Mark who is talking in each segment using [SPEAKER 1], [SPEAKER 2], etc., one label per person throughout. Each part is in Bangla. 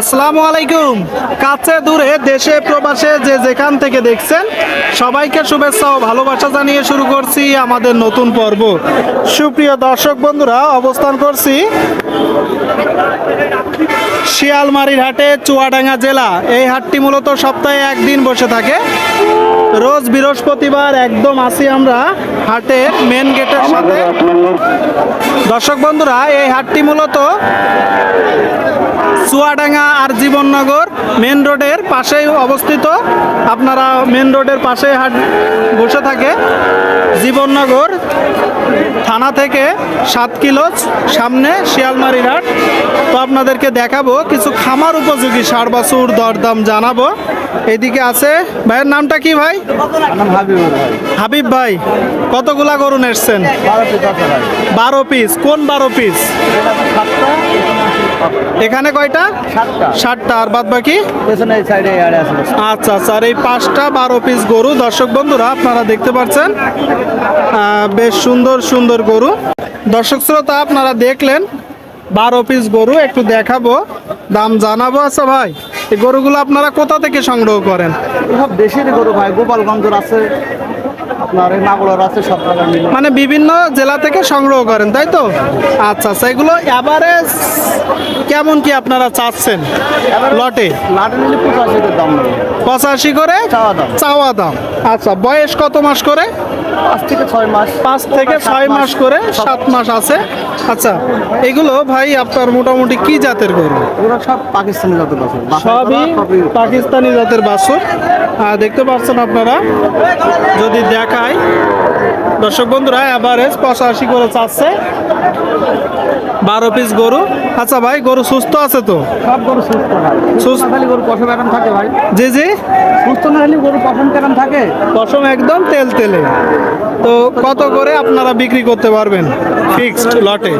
[SPEAKER 1] আসসালামু আলাইকুম। কাছে দূরে দেশে প্রবাসে যে যেখান থেকে দেখছেন সবাইকে শুভেচ্ছা ও ভালোবাসা জানিয়ে শুরু করছি আমাদের নতুন পর্ব। সুপ্রিয় দর্শক বন্ধুরা অবস্থান করছি শিয়ালমারির হাটে চুয়াডাঙ্গা জেলা। এই হাটটি মূলত সপ্তাহে একদিন বসে থাকে। রোজ বৃহস্পতিবার একদম আসি আমরা হাটের মেন গেটের সাথে। দর্শক বন্ধুরা, এই হাটটি মূলত চুয়াডাঙ্গা আর জীবননগর মেন রোডের পাশেই অবস্থিত। আপনারা মেন রোডের পাশে হাট বসে থাকে। জীবননগর থানা থেকে সাত কিলো সামনে শিয়ালমারির হাট। তো আপনাদেরকে দেখাবো, কিছু খামার উপযোগী সার বাছুর দরদাম জানাব। এদিকে আছে। ভাইয়ের নামটা কি ভাই? হাবিব ভাই কতগুলা গরু এসছেন বারো পিস কোন বারো পিস? এখানে কয়টা? ষাটটা আর বাদ বাকি? আচ্ছা আচ্ছা আর এই পাঁচটা বারো পিস গরু দর্শক বন্ধুরা আপনারা দেখতে পাচ্ছেন। বেশ সুন্দর সুন্দর গরু। দর্শক শ্রোতা আপনারা দেখলেন বারো পিস গরু একটু দেখাবো দাম জানাব আচ্ছা ভাই? এই গরুগুলো আপনারা কোথা থেকে সংগ্রহ করেন?
[SPEAKER 2] সব দেশের গরু ভাই। গোপালগঞ্জের আছে আপনার এই নাগলার আছে সব মিলে।
[SPEAKER 1] মানে বিভিন্ন জেলা থেকে সংগ্রহ করেন তাই তো? আচ্ছা আচ্ছা এগুলো এভারেজ কেমন কি আপনারা চাচ্ছেন লটে?
[SPEAKER 2] লাটে নিলে পঁচাশি দাম
[SPEAKER 1] পঁচাশি করে
[SPEAKER 2] চাওয়া দাম।
[SPEAKER 1] চাওয়া দাম। আচ্ছা বয়স কত মাস করে?
[SPEAKER 2] পাঁচ থেকে ছয় মাস।
[SPEAKER 1] পাঁচ থেকে ছয় মাস করে সাত মাস। আছে। আচ্ছা এগুলো ভাই আপনার মোটামুটি কি জাতের গরু?
[SPEAKER 2] ওরা সব পাকিস্তানি জাতের আছে
[SPEAKER 1] সবই পাকিস্তানি জাতের বাছুর। দেখতে পাচ্ছেন আপনারা যদি দেখায় দর্শক বন্ধুরা অ্যাভারেজ পঁচাশি করে চাচ্ছে। বারো পিস গরু। আচ্ছা ভাই গরু সুস্থ আছে তো?
[SPEAKER 2] সব গরু সুস্থ খালি গরু পশম থাকে ভাই।
[SPEAKER 1] জি জি।
[SPEAKER 2] সুস্থ না হলে গরু পশম কেরম থাকে।
[SPEAKER 1] পশম একদম তেল তেলে। তো কত করে আপনারা বিক্রি করতে পারবেন? ফিক্সড লটে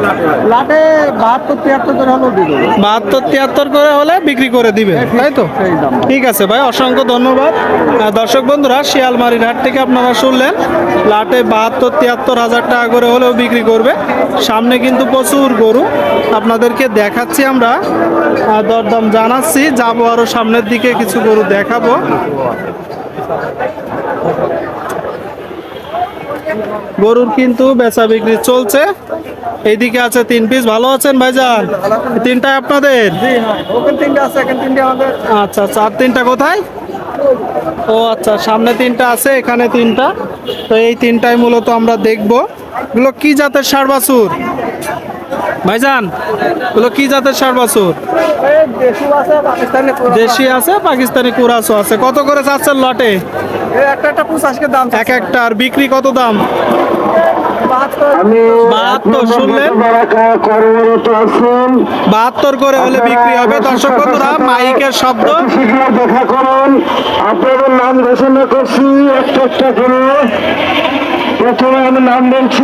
[SPEAKER 2] লাটে বাহাত্তর তিয়াত্তর করে দিয়ে
[SPEAKER 1] বাহাত্তর তিয়াত্তর করে হলে বিক্রি করে দিবেন তাই তো? ঠিক আছে ভাই অসংখ্য ধন্যবাদ। দর্শক বন্ধুরা শিয়ালমারির হাট থেকে আপনারা শুনলেন লাটে বাহাত্তর তিয়াত্তর হাজার টাকা করে হলেও বিক্রি করবে। সামনে কিন্তু প্রচুর গরু। আপনাদেরকে দেখাচ্ছি আমরা। দরদাম জানাচ্ছি। যাব আরও সামনের দিকে কিছু গরু দেখাবো। গরুর কিন্তু বেচা বিক্রি চলছে। এইদিকে আছে তিন পিস ভালো আছেন ভাইজান? তিনটা আপনাদের
[SPEAKER 2] আমাদের।
[SPEAKER 1] আচ্ছা আচ্ছা। আর তিনটা কোথায়? ও আচ্ছা। সামনে তিনটা আছে এখানে তিনটা। তো এই তিনটাই মূলত আমরা দেখব। এগুলো কি জাতের সার বাছুর? ভাইজান, এগুলো কি জাতের সার বাছুর?
[SPEAKER 2] দেশি আছে, পাকিস্তানি
[SPEAKER 1] কুরাসও আছে। কত করে চাচ্ছেন লটে? এক একটা, আর বিক্রি কত দাম?
[SPEAKER 2] বাহাত্তর
[SPEAKER 1] করে হলে বিক্রি হবে। দর্শক বন্ধুরা, মাইকের শব্দ।
[SPEAKER 3] দেখা করুন আপনাদের নাম ঘোষণা করছি, একটা একটা করে। প্রথমে আমি নাম বলছি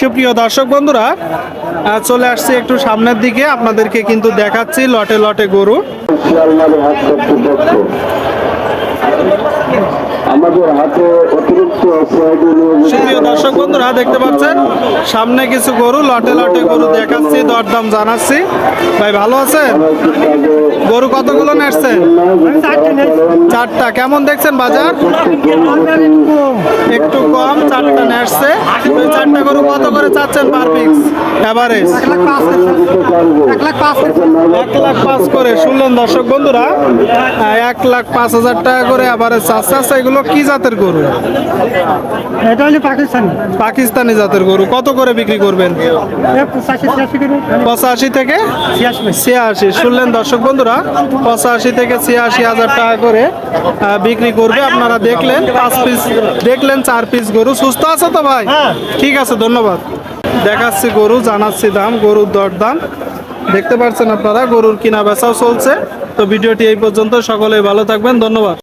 [SPEAKER 1] সুপ্রিয় দর্শক বন্ধুরা চলে আসছি একটু সামনের দিকে। আপনাদেরকে কিন্তু দেখাচ্ছি লটে লটে গরু।
[SPEAKER 3] আমাদের হাতে সহযোগী
[SPEAKER 1] দর্শক বন্ধুরা, দেখতে পাচ্ছেন? সামনে কিছু গরু, লটে লটে গরু দেখাচ্ছি, দরদাম জানাচ্ছি। ভাই, ভালো আছেন? গরু কতগুলো নেসছেন চারটা। কেমন দেখছেন বাজার? একটু কম, চারটা নেসছে চারটা গরু কত করে চাচ্ছেন পার পিস এভারেজ এক লাখ পাঁচ করে। শুনলেন দর্শক বন্ধুরা? এক লাখ পাঁচ হাজার টাকা করে এভারেজ চাচ্ছে। আচ্ছা এগুলো কি জাতের গরু?
[SPEAKER 2] এটা হলে পাকিস্তানি।
[SPEAKER 1] পাকিস্তানি জাতের গরু। কত করে বিক্রি করবেন?
[SPEAKER 2] পঁচাশি
[SPEAKER 1] থেকে ছিয়াশি। শুনলেন দর্শক বন্ধুরা পঁচাশি থেকে ছিয়াশি হাজার টাকা করে বিক্রি করবে। আপনারা দেখলেন পাঁচ পিস দেখলেন চার পিস গরু। সুস্থ আছে তো ভাই? ঠিক আছে ধন্যবাদ। দেখাচ্ছি গরু জানাচ্ছি দাম গরুর দর দাম দেখতে পাচ্ছেন আপনারা গরুর কিনা বেচাও চলছে। তো ভিডিওটি এই পর্যন্ত সকলে ভালো থাকবেন ধন্যবাদ।